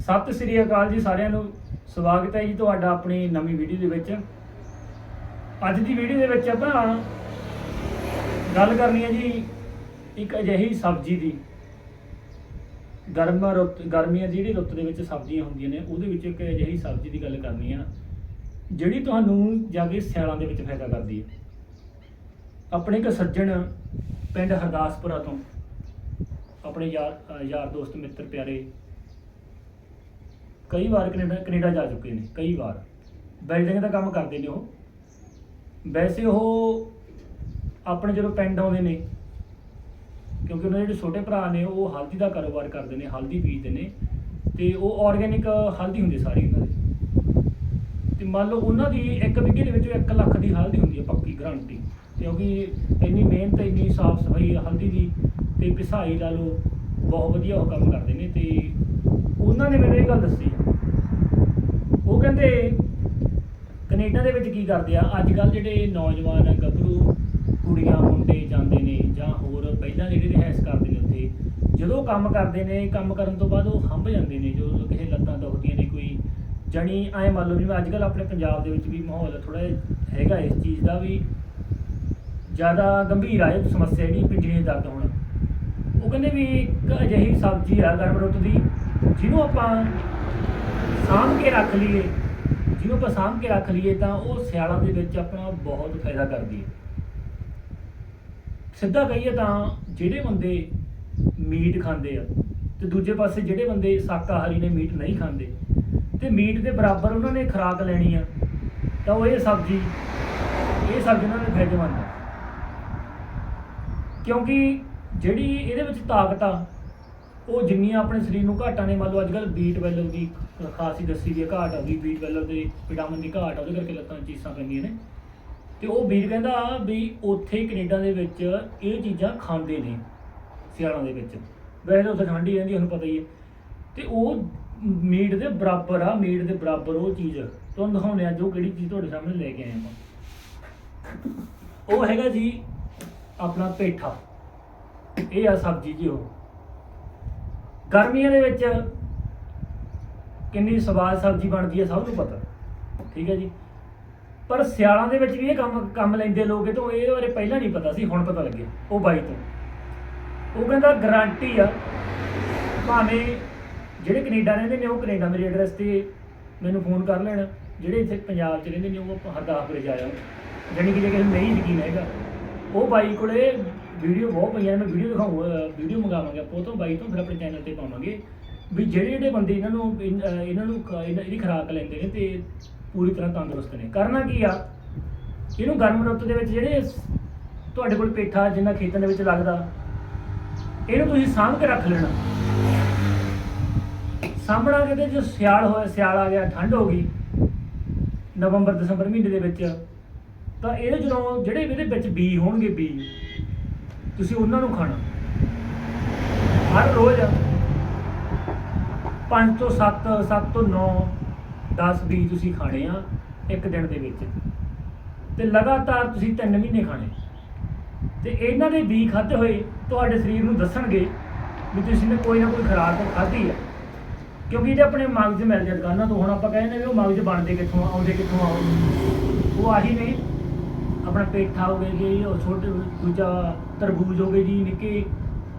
ਸਤਿ ਸ੍ਰੀ ਅਕਾਲ ਜੀ ਸਾਰਿਆਂ ਨੂੰ। ਸਵਾਗਤ ਹੈ ਜੀ ਤੁਹਾਡਾ ਆਪਣੀ ਨਵੀਂ ਵੀਡੀਓ ਦੇ ਵਿੱਚ। ਅੱਜ ਦੀ ਵੀਡੀਓ ਦੇ ਵਿੱਚ ਆਪਾਂ ਗੱਲ ਕਰਨੀ ਹੈ ਜੀ ਇੱਕ ਅਜਿਹੀ ਸਬਜ਼ੀ ਦੀ। ਗਰਮ ਰੁੱਤ, ਗਰਮੀਆਂ ਜਿਹੜੀ ਰੁੱਤ ਦੇ ਵਿੱਚ ਸਬਜ਼ੀਆਂ ਹੁੰਦੀਆਂ ਨੇ, ਉਹਦੇ ਵਿੱਚ ਇੱਕ ਅਜਿਹੀ ਸਬਜ਼ੀ ਦੀ ਗੱਲ ਕਰਨੀ ਆ, ਜਿਹੜੀ ਤੁਹਾਨੂੰ ਜਾ ਕੇ ਸਿਆਲਾਂ ਦੇ ਵਿੱਚ ਫਾਇਦਾ ਕਰਦੀ ਹੈ। ਆਪਣੇ ਇੱਕ ਸੱਜਣ ਪਿੰਡ ਹਰਦਾਸਪੁਰਾ ਤੋਂ, ਆਪਣੇ ਯਾਰ ਯਾਰ ਦੋਸਤ, ਮਿੱਤਰ ਪਿਆਰੇ ਕਈ ਵਾਰ ਕੈਨੇਡਾ ਕੈਨੇਡਾ ਜਾ ਚੁੱਕੇ ਨੇ, ਕਈ ਵਾਰ। ਬਿਲਡਿੰਗ ਦਾ ਕੰਮ ਕਰਦੇ ਨੇ ਉਹ। ਵੈਸੇ ਉਹ ਆਪਣੇ ਜਦੋਂ ਪਿੰਡ ਆਉਂਦੇ ਨੇ, ਕਿਉਂਕਿ ਉਹਨਾਂ ਦੇ ਜਿਹੜੇ ਛੋਟੇ ਭਰਾ ਨੇ, ਉਹ ਹਲਦੀ ਦਾ ਕਾਰੋਬਾਰ ਕਰਦੇ ਨੇ, ਹਲਦੀ ਬੀਜਦੇ ਨੇ, ਤੇ ਉਹ ਆਰਗੇਨਿਕ ਹਲਦੀ ਹੁੰਦੀ ਸਾਰੀ ਉਹਨਾਂ ਦੀ। ਤੇ ਮੰਨ ਲਓ ਉਹਨਾਂ ਦੀ ਇੱਕ ਵਿਗੇ ਦੇ ਵਿੱਚ 1 ਲੱਖ ਦੀ ਹਲਦੀ ਹੁੰਦੀ ਹੈ ਪੱਕੀ ਗਰੰਟੀ ਕਿਉਂਕਿ ਇੰਨੀ ਮਿਹਨਤ, ਇੰਨੀ ਸਾਫ਼ ਸਫ਼ਾਈ ਹਲਦੀ ਦੀ, ਤੇ ਪਿਸਾਈ ਲਾ ਲਓ, ਬਹੁਤ ਵਧੀਆ ਉਹ ਕੰਮ ਕਰਦੇ ਨੇ, ਤੇ ਉਹਨਾਂ ਨੇ ਮੈਨੂੰ ਇਹ ਗੱਲ ਦੱਸੀ ਉਹ ਕਹਿੰਦੇ, ਕੈਨੇਡਾ ਦੇ ਵਿੱਚ ਕੀ ਕਰਦੇ ਆ? ਅੱਜ ਕੱਲ ਜਿਹੜੇ ਨੌਜਵਾਨ ਗੱਭਰੂ ਕੁੜੀਆਂ, ਮੁੰਡੇ ਜਾਂਦੇ ਨੇ ਜਾਂ ਹੋਰ ਪਹਿਲਾਂ ਜਿਹੜੇ ਰਿਹਾਇਸ਼ ਕਰਦੇ ਨੇ ਉੱਥੇ, ਜਦੋਂ ਕੰਮ ਕਰਦੇ ਨੇ, ਕੰਮ ਕਰਨ ਤੋਂ ਬਾਅਦ ਉਹ ਹੰਭ ਜਾਂਦੇ ਨੇ, ਜੋ ਕਿਸੇ ਲੱਤਾਂ ਦੁਖਦੀਆਂ ਨੇ, ਕੋਈ ਜਣੀ ਐ ਮੰਨ ਲਓ ਜਿਵੇਂ ਅੱਜ ਕੱਲ ਆਪਣੇ ਪੰਜਾਬ ਦੇ ਵਿੱਚ ਵੀ ਮਾਹੌਲ ਥੋੜਾ ਹੈਗਾ ਇਸ ਚੀਜ਼ ਦਾ ਵੀ, ਜ਼ਿਆਦਾ ਗੰਭੀਰ ਆ, ਇਹ ਸਮੱਸਿਆ ਜਿਹੜੀ ਪਿੰਜਰੀ ਦਰਦ ਹੋਣਾ। ਉਹ ਕਹਿੰਦੇ ਵੀ ਇੱਕ ਅਜਿਹੀ ਸਬਜ਼ੀ ਆ ਗਰਮ ਰੁੱਤ ਦੀ ਜਿਹਨੂੰ ਆਪਾਂ ਸਾਂਭ ਕੇ ਰੱਖ ਲਈਏ, ਜਿਹਨੂੰ ਆਪਾਂ ਸਾਂਭ ਕੇ ਰੱਖ ਲਈਏ ਤਾਂ ਉਹ ਸਿਆਲਾਂ ਦੇ ਵਿੱਚ ਆਪਣਾ ਬਹੁਤ ਫਾਇਦਾ ਕਰਦੀ ਹੈ। ਸਿੱਧਾ ਕਹੀਏ ਤਾਂ ਜਿਹੜੇ ਬੰਦੇ ਮੀਟ ਖਾਂਦੇ ਆ ਤੇ ਦੂਜੇ ਪਾਸੇ ਜਿਹੜੇ ਬੰਦੇ ਸ਼ਾਕਾਹਾਰੀ ਨੇ ਮੀਟ ਨਹੀਂ ਖਾਂਦੇ, ਤੇ ਮੀਟ ਦੇ ਬਰਾਬਰ ਉਹਨਾਂ ਨੇ ਖੁਰਾਕ ਲੈਣੀ ਆ, ਤਾਂ ਉਹ ਇਹ ਸਬਜ਼ੀ ਇਹ ਸਬਜ਼ੀ ਉਹਨਾਂ ਨੇ ਫਾਇਦੇਮੰਦ ਆ। ਕਿਉਂਕਿ ਜਿਹੜੀ ਇਹਦੇ ਵਿੱਚ ਤਾਕਤ ਆ ਉਹ ਜਿੰਨੀਆਂ ਆਪਣੇ ਸਰੀਰ ਨੂੰ ਘਾਟਾਂ ਨੇ, ਮੰਨ ਲਓ ਅੱਜ ਕੱਲ੍ਹ ਬੀਟ ਵੈਲਰ ਦੀ ਖਾਸੀ ਦੱਸੀ ਦੀ ਘਾਟ ਆ ਗਈ ਬੀਟ ਵੈਲਰ ਦੇ ਵਿਟਾਮਿਨ ਦੀ ਘਾਟ ਆ, ਉਹਦੇ ਕਰਕੇ ਲੱਤਾਂ 'ਚ ਚੀਸਾਂ ਪੈਂਦੀਆਂ ਨੇ। ਤੇ ਉਹ ਵੀਰ ਕਹਿੰਦਾ ਵੀ ਉੱਥੇ ਕੈਨੇਡਾ ਦੇ ਵਿੱਚ ਇਹ ਚੀਜ਼ਾਂ ਖਾਂਦੇ ਨੇ, ਸਿਆਲਾਂ ਦੇ ਵਿੱਚ। ਵੈਸੇ ਤਾਂ ਉੱਥੇ ਠੰਡੀ ਰਹਿੰਦੀ, ਉਹਨੂੰ ਪਤਾ ਹੀ ਹੈ। ਤੇ ਉਹ ਮੀਟ ਦੇ ਬਰਾਬਰ ਆ ਮੀਟ ਦੇ ਬਰਾਬਰ ਉਹ ਚੀਜ਼। ਤੁਹਾਨੂੰ ਦਿਖਾਉਂਦੇ ਆ ਜੋ ਕਿਹੜੀ ਚੀਜ਼ ਤੁਹਾਡੇ ਸਾਹਮਣੇ ਲੈ ਕੇ ਆਏ ਆਪਾਂ। ਉਹ ਹੈਗਾ ਜੀ ਆਪਣਾ ਪੇਠਾ। ਇਹ ਆ ਸਬਜ਼ੀ ਜੀ ਉਹ। ਗਰਮੀਆਂ ਦੇ ਵਿੱਚ ਕਿੰਨੀ ਸਵਾਦ ਸਬਜ਼ੀ ਬਣਦੀ ਹੈ ਸਭ ਨੂੰ ਪਤਾ, ਠੀਕ ਹੈ ਜੀ। ਪਰ ਸਿਆਲਾਂ ਦੇ ਵਿੱਚ ਵੀ ਇਹ ਕੰਮ ਕੰਮ ਲੈਂਦੇ ਲੋਕ ਇਹ ਤੋਂ ਇਹ ਬਾਰੇ ਪਹਿਲਾਂ ਨਹੀਂ ਪਤਾ ਸੀ, ਹੁਣ ਪਤਾ ਲੱਗਿਆ, ਉਹ ਬਾਈ ਤੋਂ। ਉਹ ਕਹਿੰਦਾ ਗਾਰੰਟੀ ਆ, ਭਾਵੇਂ ਜਿਹੜੇ ਕੈਨੇਡਾ ਰਹਿੰਦੇ ਨੇ, ਉਹ ਕੈਨੇਡਾ ਮੇਰੇ ਐਡਰੈਸ ਤੇ ਮੈਨੂੰ ਫੋਨ ਕਰ ਲੈਣ, ਜਿਹੜੇ ਇੱਥੇ ਪੰਜਾਬ 'ਚ ਰਹਿੰਦੇ ਨੇ, ਉਹ ਹਰਦਾਸਪੁਰ ਜਾਇਆ ਜਾਣ ਜਾਣੀ ਕਿ ਜੇ ਕਿਸੇ ਨਹੀਂ ਯਕੀਨ ਹੈਗਾ, ਉਹ ਬਾਈ ਕੋਲੇ ਵੀਡੀਓ ਬਹੁਤ ਪਈਆਂ ਨੇ ਮੈਂ ਵੀਡੀਓ ਦਿਖਾਉਂਗਾ ਵੀਡੀਓ ਮੰਗਾਵਾਂਗੇ ਆਪਾਂ, ਉਹ ਤੋਂ ਬਾਈ ਤੋਂ ਫਿਰ ਆਪਣੇ ਚੈਨਲ ਤੇ ਪਾਵਾਂਗੇ। ਵੀ ਜਿਹੜੇ ਜਿਹੜੇ ਬੰਦੇ ਇਹਨਾਂ ਨੂੰ, ਇਨ- ਅਹ ਇਹਨਾਂ ਨੂੰ ਖ- ਇਹਨਾਂ- ਇਹਦੀ ਖੁਰਾਕ ਲੈਂਦੇ ਨੇ ਤੇ ਪੂਰੀ ਤਰ੍ਹਾਂ ਤੰਦਰੁਸਤ ਨੇ। ਕਰਨਾ ਕੀ ਆ? ਇਹਨੂੰ ਗਰਮ ਰੁੱਤ ਦੇ ਵਿੱਚ ਜਿਹੜੇ ਤੁਹਾਡੇ ਕੋਲ ਪੇਠਾ ਜਿੰਨਾ ਖੇਤਾਂ ਦੇ ਵਿੱਚ ਲੱਗਦਾ, ਇਹਨੂੰ ਤੁਸੀਂ ਸਾਂਭ ਕੇ ਰੱਖ ਲੈਣਾ। ਸਾਂਭਣਾ ਕਿਤੇ ਜੋ ਸਿਆਲ ਹੋਇਆ, ਸਿਆਲ ਆ ਗਿਆ, ਠੰਡ ਹੋ ਗਈ, ਨਵੰਬਰ ਦਸੰਬਰ ਮਹੀਨੇ ਦੇ ਵਿੱਚ, ਤਾਂ ਇਹਦੇ ਜਦੋਂ ਜਿਹੜੇ ਇਹਦੇ ਵਿੱਚ ਬੀ ਹੋਣਗੇ, ਬੀ ਤੁਸੀਂ ਉਹਨਾਂ ਨੂੰ ਖਾਣਾ। ਹਰ ਰੋਜ਼ 5 ਤੋਂ 7 7 ਤੋਂ 9 10 ਬੀ ਤੁਸੀਂ ਖਾਣੇ ਆ ਇੱਕ ਦਿਨ ਦੇ ਵਿੱਚ। ਤੇ ਲਗਾਤਾਰ ਤੁਸੀਂ 3 ਮਹੀਨੇ ਖਾਣੇ। ਤੇ ਇਹਨਾਂ ਦੇ ਬੀ ਖਾਦੇ ਹੋਏ ਤੁਹਾਡੇ ਸਰੀਰ ਨੂੰ ਦੱਸਣਗੇ ਵੀ ਤੁਸੀਂ ਨੇ ਕੋਈ ਨਾ ਕੋਈ ਖੁਰਾਕ ਖਾਧੀ ਆ। ਕਿਉਂਕਿ ਇਹਦੇ ਆਪਣੇ ਮਗਜ਼ ਮਿਲ ਜਾਂਦੇ ਦੁਕਾਨਾਂ ਤੋਂ ਹੁਣ ਆਪਾਂ ਕਹਿੰਦੇ ਨੇ ਵੀ ਉਹ ਮਗਜ਼ ਬਣਦੇ ਕਿੱਥੋਂ ਆਉਂਦੇ ਕਿੱਥੋਂ ਆ। ਉਹ ਆਹੀ ਨਹੀਂ। ਆਪਣਾ ਪੇਠਾ ਹੋ ਗਿਆ ਜੀ, ਉਹ ਛੋਟੇ ਦੂਜਾ ਤਰਬੂਜ ਹੋ ਗਏ ਜੀ, ਨਿੱਕੇ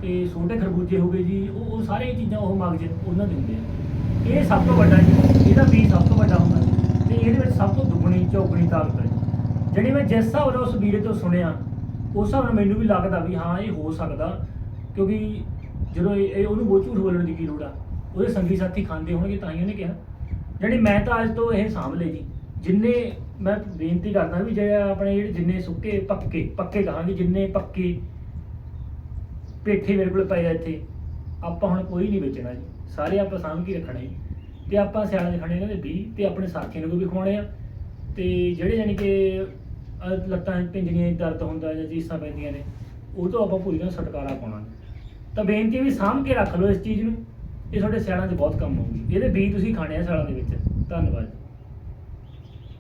ਤੇ ਛੋਟੇ ਖਰਬੂਜੇ ਹੋ ਗਏ ਜੀ, ਉਹ ਉਹ ਸਾਰੇ ਚੀਜ਼ਾਂ ਉਹ ਮਗਜ਼ ਉਹਨਾਂ ਦਿੰਦੇ ਆ। ਇਹ ਸਭ ਤੋਂ ਵੱਡਾ ਜੀ, ਇਹਦਾ ਬੀਜ ਸਭ ਤੋਂ ਵੱਡਾ ਹੁੰਦਾ ਤੇ ਇਹਦੇ ਵਿੱਚ ਸਭ ਤੋਂ ਦੁੱਗਣੀ, ਚੌਗਣੀ ਤਾਕਤ ਹੈ ਜਿਹੜੀ ਮੈਂ ਜਿਸ ਹਿਸਾਬ ਨਾਲ ਉਸ ਵੀਰੇ ਤੋਂ ਸੁਣਿਆ, ਉਸ ਹਿਸਾਬ ਨਾਲ ਮੈਨੂੰ ਵੀ ਲੱਗਦਾ ਵੀ ਹਾਂ, ਇਹ ਹੋ ਸਕਦਾ, ਕਿਉਂਕਿ ਜਦੋਂ ਇਹ ਉਹਨੂੰ ਬਹੁਤ ਝੂਠ ਬੋਲਣ ਦੀ ਕੀ ਲੋੜ ਆ, ਉਹਦੇ ਸੰਗੀ ਸਾਥੀ ਖਾਂਦੇ ਹੋਣਗੇ ਤਾਂ ਹੀ ਉਹਨੇ ਕਿਹਾ। ਜਿਹੜੀ ਮੈਂ ਤਾਂ ਅੱਜ ਤੋਂ ਇਹ ਸਾਂਭ ਲਏ ਜੀ। ਜਿੰਨੇ ਮੈਂ ਬੇਨਤੀ ਕਰਦਾ ਵੀ ਜਿਹੜਾ ਆਪਣੇ ਜਿਹੜੇ ਜਿੰਨੇ ਸੁੱਕੇ ਪੱਕੇ ਪੱਕੇ ਕਹਾਂਗੇ, ਜਿੰਨੇ ਪੱਕੇ ਪੇਠੇ ਮੇਰੇ ਕੋਲ ਪਏ ਆ ਇੱਥੇ, ਆਪਾਂ ਹੁਣ ਕੋਈ ਨਹੀਂ ਵੇਚਣਾ ਜੀ। ਸਾਰੇ ਆਪਾਂ ਸਾਂਭ ਕੇ ਰੱਖਣੇ ਜੀ। ਤੇ ਆਪਾਂ ਸਿਆਲਾਂ ਦੇ ਖਾਣੇ ਇਹਨਾਂ ਦੇ 20 ਤੇ ਆਪਣੇ ਸਾਥੀਆਂ ਨੂੰ ਵੀ ਖਵਾਉਣੇ ਆ। ਤੇ ਜਿਹੜੇ ਜਾਨੀ ਕਿ ਲੱਤਾਂ 'ਚ ਪਿੰਜਰੀਆਂ ਦਰਦ ਹੁੰਦਾ ਜਾਂ ਚੀਸਾਂ ਪੈਂਦੀਆਂ ਨੇ, ਉਹ ਤੋਂ ਆਪਾਂ ਪੂਰੀ ਨਾਲ ਛੁਟਕਾਰਾ ਪਾਉਣਾ। ਤਾਂ ਬੇਨਤੀ ਵੀ ਸਾਂਭ ਕੇ ਰੱਖ ਲਓ ਇਸ ਚੀਜ਼ ਨੂੰ। ਇਹ ਤੁਹਾਡੇ ਸਿਆਲਾਂ 'ਚ ਬਹੁਤ ਕੰਮ ਆਊਗੀ। ਇਹਦੇ ਬੀਜ ਤੁਸੀਂ ਖਾਣੇ ਆ ਸਿਆਲਾਂ ਦੇ ਵਿੱਚ। ਧੰਨਵਾਦ।